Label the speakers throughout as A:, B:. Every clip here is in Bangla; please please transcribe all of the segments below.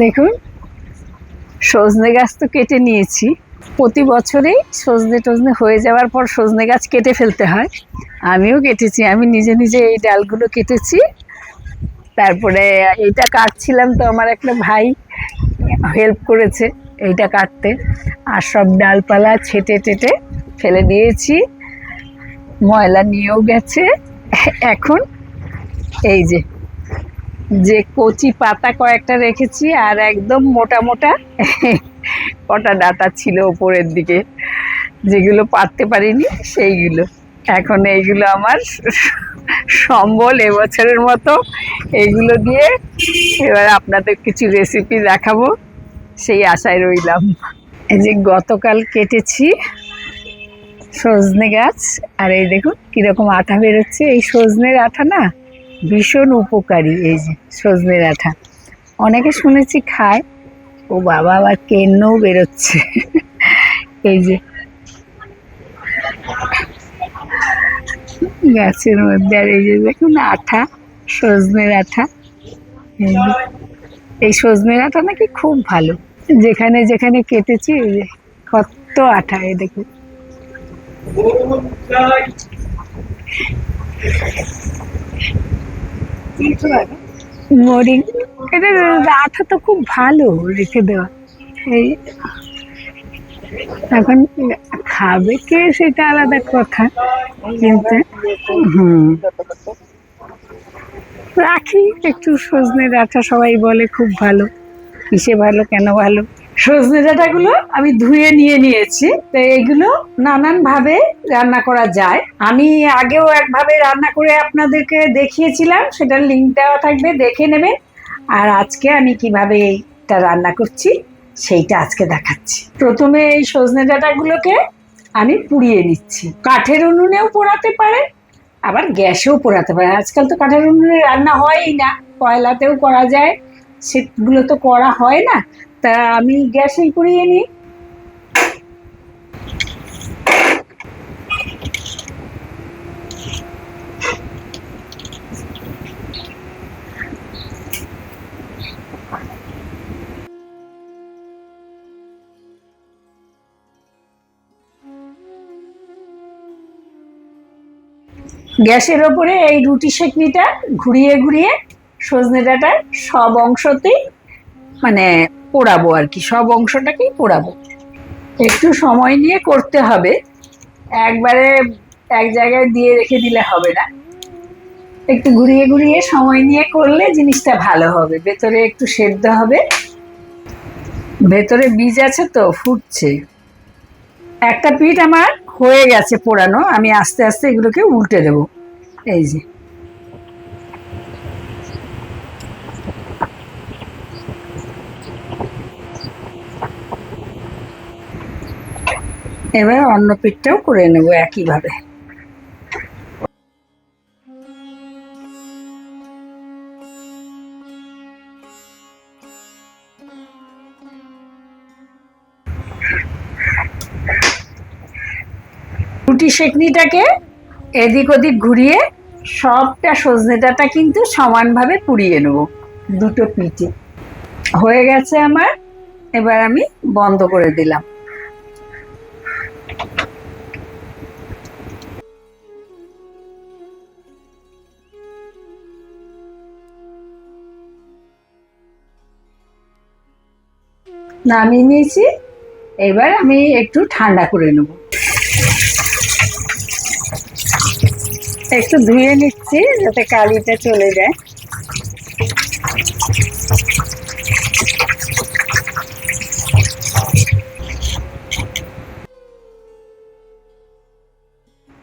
A: দেখুন, সজনে গাছ তো কেটে নিয়েছি। প্রতি বছরেই সজনে টজনে হয়ে যাওয়ার পর সজনে গাছ কেটে ফেলতে হয়। আমিও কেটেছি, আমি নিজে নিজে এই ডালগুলো কেটেছি। তারপরে এইটা কাটছিলাম তো আমার একটা ভাই হেল্প করেছে এইটা কাটতে। আর সব ডালপালা ছেটে টেটে ফেলে দিয়েছি। ময়লা নিয়েও গেছে। এখন এই যে যে কচি পাতা কয়েকটা রেখেছি আর একদম মোটা মোটা কটা ডাটা ছিল ওপরের দিকে। যেগুলো পারতে পারিনি, সেইগুলো। এখন এইগুলো আমার সম্বল এবছরের মতো। এইগুলো দিয়ে এবার আপনাদের কিছু রেসিপি দেখাবো। সেই আশায় রইলাম। এই যে গতকাল কেটেছি সজনে গাছ। আর এই দেখুন কীরকম আঠা বেরোচ্ছে। এই সজনের আঠা না ভীষণ উপকারী এই যে সজনের আঠা অনেকে শুনেছি খায়, ও বাবা আবার কেন্নও বেরোচ্ছে। এই যে গাছের মধ্যে আর এই যে দেখুন আঠা সজনের আঠা এই সজনের আঠা নাকি খুব ভালো। যেখানে যেখানে কেটেছি, এই যে কত আঠা, এই দেখুন। মরিং এটা আঠা তো খুব ভালো রেখে দেওয়া। এই, এখন খাবে কে সেটা আলাদা কথা, কিন্তু, হুম। রাখি, একটু সজনে ডাঁটা সবাই বলে খুব ভালো, কিসে ভালো, কেন ভালো? সজনে ডাঁটাগুলো আমি ধুয়ে নিয়ে নিয়েছি। তো এইগুলো নানান ভাবে রান্না করা যায়। আমি আগেও একভাবে রান্না করে আপনাদেরকে দেখিয়েছিলাম, সেটার লিঙ্ক দেওয়া থাকবে, দেখে নেবেন। আর আজকে আমি কীভাবে এইটা রান্না করছি, সেইটা আজকে দেখাচ্ছি। প্রথমে এই সজনে ডাঁটাগুলোকে আমি পুড়িয়ে নিচ্ছি। কাঠের উনুনেও পোড়াতে পারে, আবার গ্যাসেও পোড়াতে পারে। আজকাল তো কাঠের উনুনে রান্না হয়ই না, কয়লাতেও করা যায়, সেগুলো তো করা হয় না। তা আমি গ্যাসেই পুড়িয়ে নিই গ্যাসের ওপরে এই রুটি সেকনিটা ঘুরিয়ে ঘুরিয়ে সজনে ডাটার সব অংশতেই মানে পোড়াবো আর কি, সব অংশটাকেই পোড়াবো। একটু সময় নিয়ে করতে হবে, একবারে এক জায়গায় দিয়ে রেখে দিলে হবে না। একটু ঘুরিয়ে ঘুরিয়ে সময় নিয়ে করলে জিনিসটা ভালো হবে, ভেতরে একটু সেদ্ধ হবে। ভেতরে বীজ আছে তো, ফুটছে। একটা পিঠ আমার হয়ে গেছে পোড়ানো, আমি আস্তে আস্তে এগুলোকে উল্টে দেব। এই যে। এবার অন্য পিঠটাও করে নেব একইভাবে। রুটি সেকনিটাকে এদিক ওদিক ঘুরিয়ে সবটা সজনে ডাঁটা কিন্তু সমানভাবে পুড়িয়ে নেব দুটো পিঠে। হয়ে গেছে আমার, এবার আমি বন্ধ করে দিলাম। নামিয়ে নিয়েছি। এবার আমি একটু ঠান্ডা করে নেব। একটু ধুয়ে নিচ্ছি যাতে কালিটা চলে যায়।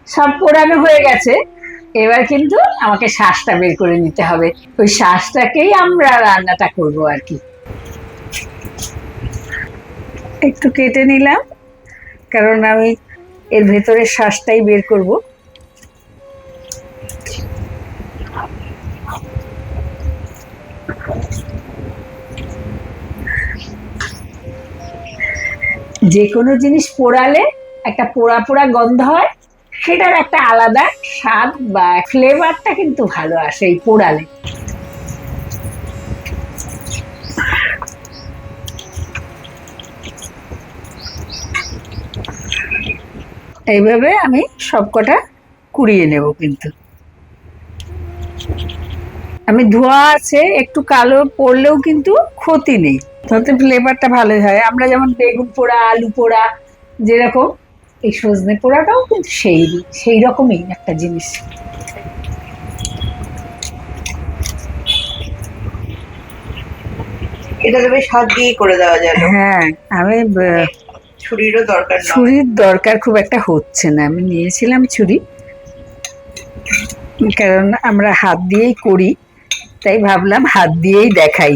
A: সব পোড়ানো হয়ে গেছে। এবার কিন্তু আমাকে শ্বাসটা বের করে নিতে হবে। ওই শ্বাসটাকেই আমরা রান্নাটা করব আর কি। একটু কেটে নিলাম, কারণ আমি এর ভেতরের শ্বাসটাই বের করব। যে কোনো জিনিস পোড়ালে একটা পোড়া পোড়া গন্ধ হয়, সেটার একটা আলাদা স্বাদ বা ফ্লেভারটা কিন্তু ভালো আসে এই পোড়ালে। এইভাবে আমি সবকটা কুড়িয়ে নেব কিন্তু। আমি ধোয়া আছে একটু কালো পড়লেও কিন্তু ক্ষতি নেই। তাতে ফ্লেভারটা ভালোই হয়। আমরা যেমন বেগুন পোড়া আলু পোড়া যেরকম এই সজনে পোড়াটাও কিন্তু সেই সেই রকমই একটা জিনিস।
B: এটা তবে হাত দিয়ে করে দেওয়া যায়।
A: হ্যাঁ আমি
B: ছুরিরও দরকার
A: ছুরির দরকার খুব একটা হচ্ছে না। আমি নিয়েছিলাম ছুরি। কারণ আমরা হাত দিয়েই করি তাই ভাবলাম হাত দিয়েই দেখাই।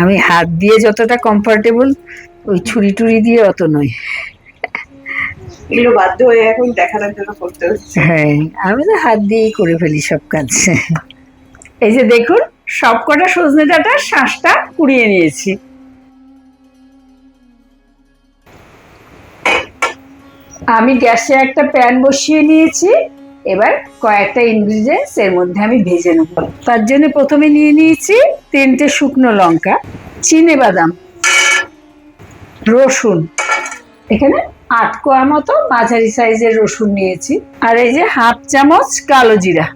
A: আমি হাত দিয়ে যতটা কমফোর্টেবল ওই ছুরি টুরি দিয়ে অত নয়
B: এগুলো বাধ্য হয়ে এখন দেখানোর জন্য করতে হচ্ছে।
A: হ্যাঁ আমি তো হাত দিয়েই করে ফেলি সব কাজ। এই যে দেখুন সব কটা সজনে ডাঁটার শ্বাসটা কুড়িয়ে নিয়েছি। আমি গ্যাসে একটা প্যান বসিয়ে নিয়েছি, এবার কয়েকটা ইনগ্রিডিয়েন্টস এর মধ্যে আমি ভেজে নেব। তার জন্য প্রথমে নিয়ে নিয়েছি তিনটে শুকনো লঙ্কা, চিনে বাদাম, রসুন। এখানে আট কোয়া মতো মাঝারি সাইজের রসুন নিয়েছি, আর এই যে হাফ চামচ কালো জিরা।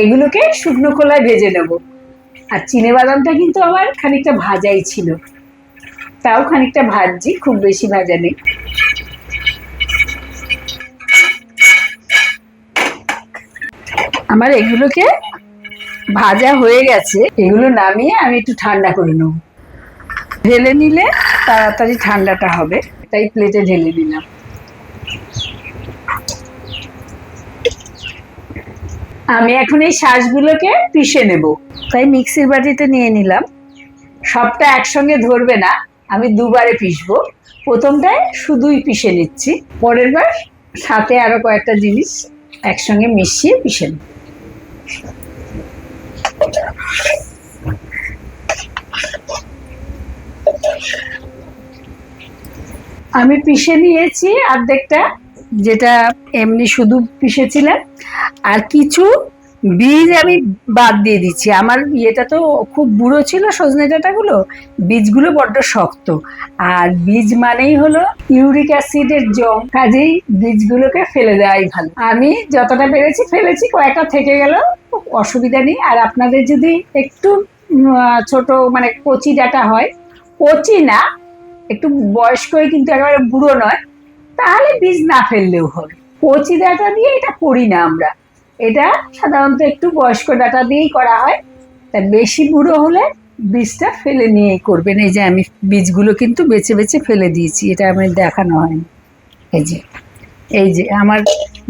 A: এগুলোকে শুকনো খোলায় ভেজে নেব। আর চিনে বাদামটা কিন্তু আমার খানিকটা ভাজাই ছিল। তাও খানিকটা ভাজছি, খুব বেশি ভাজা নেই। আমার এগুলোকে ভাজা হয়ে গেছে। এগুলো নামিয়ে আমি একটু ঠান্ডা করে নেব। ঢেলে নিলে তাড়াতাড়ি ঠান্ডাটা হবে, তাই প্লেটে ঢেলে নিলাম। আমি এখন এই শাঁসগুলোকে পিষে নেব। তাই মিক্সির বাটিতে নিয়ে নিলাম। সবটা একসঙ্গে ধরবে না, আমি দুবারে পিষবো। প্রথমটায় শুধুই পিষে নিচ্ছি পরের বার সাথে আরও কয়েকটা জিনিস একসঙ্গে মিশিয়ে পিষে নেব আমি পিষে নিয়েছি অর্ধেকটা যেটা এমনি শুধু পিষেছিলাম। আর কিছু বীজ আমি বাদ দিয়ে দিচ্ছি। আমার ইয়েটা তো খুব বুড়ো ছিল, সজনে ডাঁটাগুলো। বীজগুলো বড্ড শক্ত। আর বীজ মানেই হলো ইউরিক অ্যাসিডের জম। কাজেই বীজগুলোকে ফেলে দেওয়াই ভালো। আমি যতটা পেরেছি ফেলেছি, কয়েকটা থেকে গেল, অসুবিধা নেই। আর আপনাদের যদি একটু ছোট মানে কচি ডাটা হয়, কচি না, একটু বয়স্কই কিন্তু একেবারে বুড়ো নয়, তাহলে বীজ না ফেললেও হবে। কচি ডাটা দিয়ে এটা করি না আমরা। এটা সাধারণত একটু বয়স্ক ডাটা দিয়েই করা হয়। তা বেশি বুড়ো হলে বীজটা ফেলে নিয়েই করবেন। এই যে আমি বীজগুলো কিন্তু বেছে বেছে ফেলে দিয়েছি, এটা আমি দেখানো হয়নি। এই যে এই যে আমার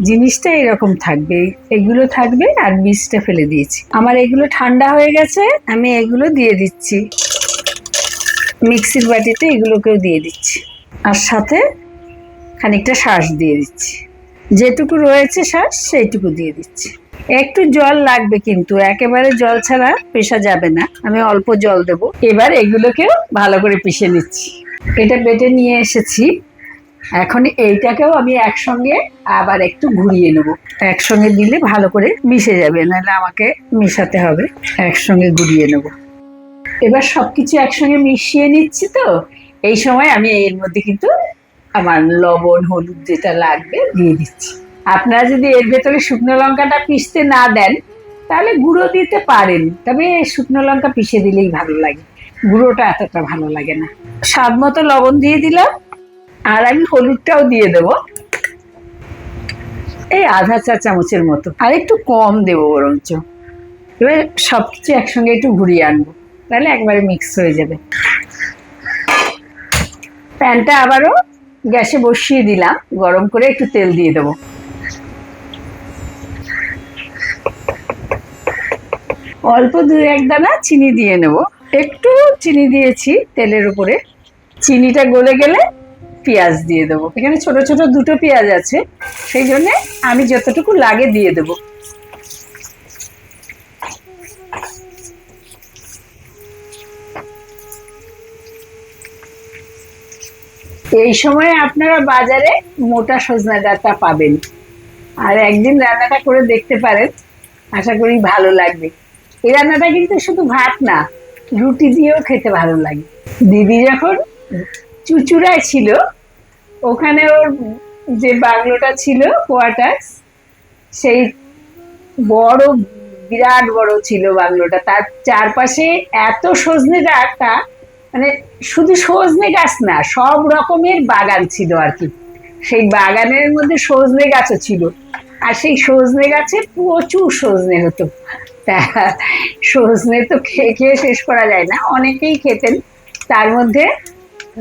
A: জিনিসটা এরকম থাকবে, এগুলো থাকবে আর বীজটা ফেলে দিয়েছি। আমার এগুলো ঠান্ডা হয়ে গেছে, আমি এগুলো দিয়ে দিচ্ছি। মিক্সির বাটিতে এগুলোকেও দিয়ে দিচ্ছি। আর সাথে খানিকটা শ্বাস দিয়ে দিচ্ছি। যেটুকু রয়েছে শ্বাস সেইটুকু দিয়ে দিচ্ছি। একটু জল লাগবে কিন্তু, একেবারে জল ছাড়া পেশা যাবে না। আমি অল্প জল দেব। এবার এগুলোকেও ভালো করে পিষে নিচ্ছি। এটা বেটে নিয়ে এসেছি। এখন এইটাকেও আমি একসঙ্গে আবার একটু ঘুরিয়ে নেব। একসঙ্গে দিলে ভালো করে মিশে যাবে, নাহলে আমাকে মিশাতে হবে। একসঙ্গে ঘুরিয়ে নেব। এবার সবকিছু একসঙ্গে মিশিয়ে নিচ্ছি তো, এই সময় আমি এর মধ্যে কিন্তু আমার লবণ, হলুদ যেটা লাগবে দিয়ে দিচ্ছি। আপনারা যদি এর ভেতরে শুকনো লঙ্কাটা পিষতে না দেন, তাহলে গুঁড়ো দিতে পারেন, তবে শুকনো লঙ্কা পিষে দিলেই ভালো লাগে। গুঁড়োটা এতটা ভালো লাগে না। স্বাদ মতো লবণ দিয়ে দিলাম, আর আমি হলুদটাও দিয়ে দেব। এই আধা চা চামচের মতো, আর একটু কম দেবো বরঞ্চ। এবার সব কিছু একসঙ্গে একটু ঘুরিয়ে আনব, তাহলে একবারে মিক্স হয়ে যাবে। প্যানটা আবারও গ্যাসে বসিয়ে দিলাম, গরম করে একটু তেল দিয়ে দেবো। অল্প দু এক দানা চিনি দিয়ে নেব। একটু চিনি দিয়েছি তেলের উপরে। চিনিটা গলে গেলে পেঁয়াজ দিয়ে দেবো। এখানে ছোট ছোট দুটো পেঁয়াজ আছে, সেই জন্যে আমি যতটুকু লাগে দিয়ে দেবো। এই সময় আপনারা বাজারে মোটা সজনা ডাঁটা পাবেন। আর একদিন রান্নাটা করে দেখতে পারেন। আশা করি ভালো লাগবে। এই রান্নাটা কিন্তু শুধু ভাত না, রুটি দিয়েও খেতে ভালো লাগে। দিদি যখন চুচুড়ায় ছিল, ওখানে ওর যে বাংলোটা ছিল কোয়ার্টার্স সেই বড়, বিরাট বড় ছিল বাংলোটা। তার চারপাশে এত সজনে ডাঁটা মানে শুধু সজনে গাছ না, সব রকমের বাগান ছিল আর কি। সেই বাগানের মধ্যে সজনে গাছও ছিল। আর সেই সজনে গাছে প্রচুর সজনে হতো। তা সজনে তো খেয়ে খেয়ে শেষ করা যায় না। অনেকেই খেতেন। তার মধ্যে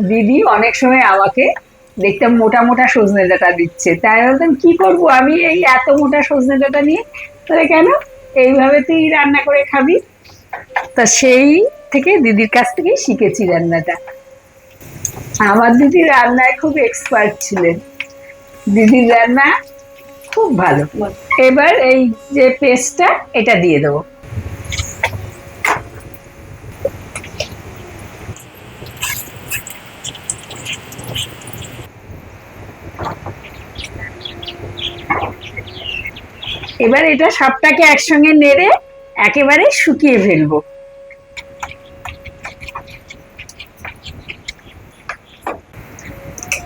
A: দিদি অনেক সময় আমাকে দেখতাম মোটা মোটা সজনে ডাটা দিচ্ছে। তাই বলতাম, কি করব? আমি এই এত মোটা সজনে ডাটা নিয়ে? তাহলে কেন? এইভাবে তুই রান্না করে খাবি? তা সেই থেকে দিদির কাছ থেকেই শিখেছি রান্নাটা। আমার দিদি রান্নায় খুব এক্সপার্ট ছিলেন। দিদির রান্না খুব ভালো। এবার এই যে পেস্টটা, এটা দিয়ে দেবো। এবার এটা সবটাকে একসঙ্গে নেড়ে একেবারে শুকিয়ে ফেলব।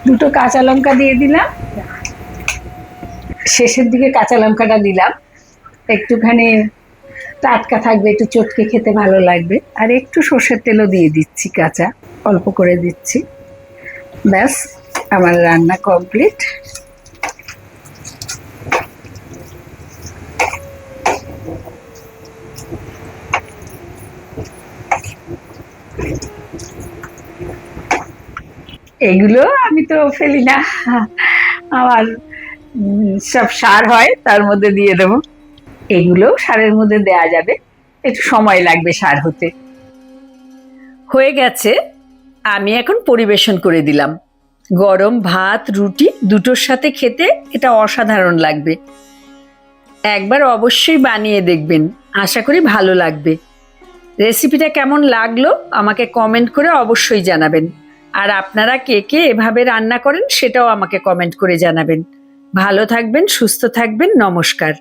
A: দুটো কাঁচা লঙ্কা দিয়ে দিলাম। শেষের দিকে কাঁচা লঙ্কাটা দিলাম। একটুখানি টাটকা থাকবে, একটু চটকে খেতে ভালো লাগবে। আর একটু সর্ষের তেলও দিয়ে দিচ্ছি কাঁচা, অল্প করে দিচ্ছি। ব্যাস, আমার রান্না কমপ্লিট। এগুলো আমি তো ফেলি না। আমার সব সার হয়, তার মধ্যে দিয়ে দেবো। এগুলো সারের মধ্যে দেয়া যাবে। একটু সময় লাগবে সার হতে।
C: হয়ে গেছে। আমি এখন পরিবেশন করে দিলাম। গরম ভাত, রুটি দুটোর সাথে খেতে এটা অসাধারণ লাগবে। একবার অবশ্যই বানিয়ে দেখবেন। আশা করি ভালো লাগবে। রেসিপিটা কেমন লাগল আমাকে কমেন্ট করে অবশ্যই জানাবেন। আর আপনারা কে কে এভাবে রান্না করেন সেটাও আমাকে কমেন্ট করে জানাবেন। ভালো থাকবেন, সুস্থ থাকবেন, নমস্কার।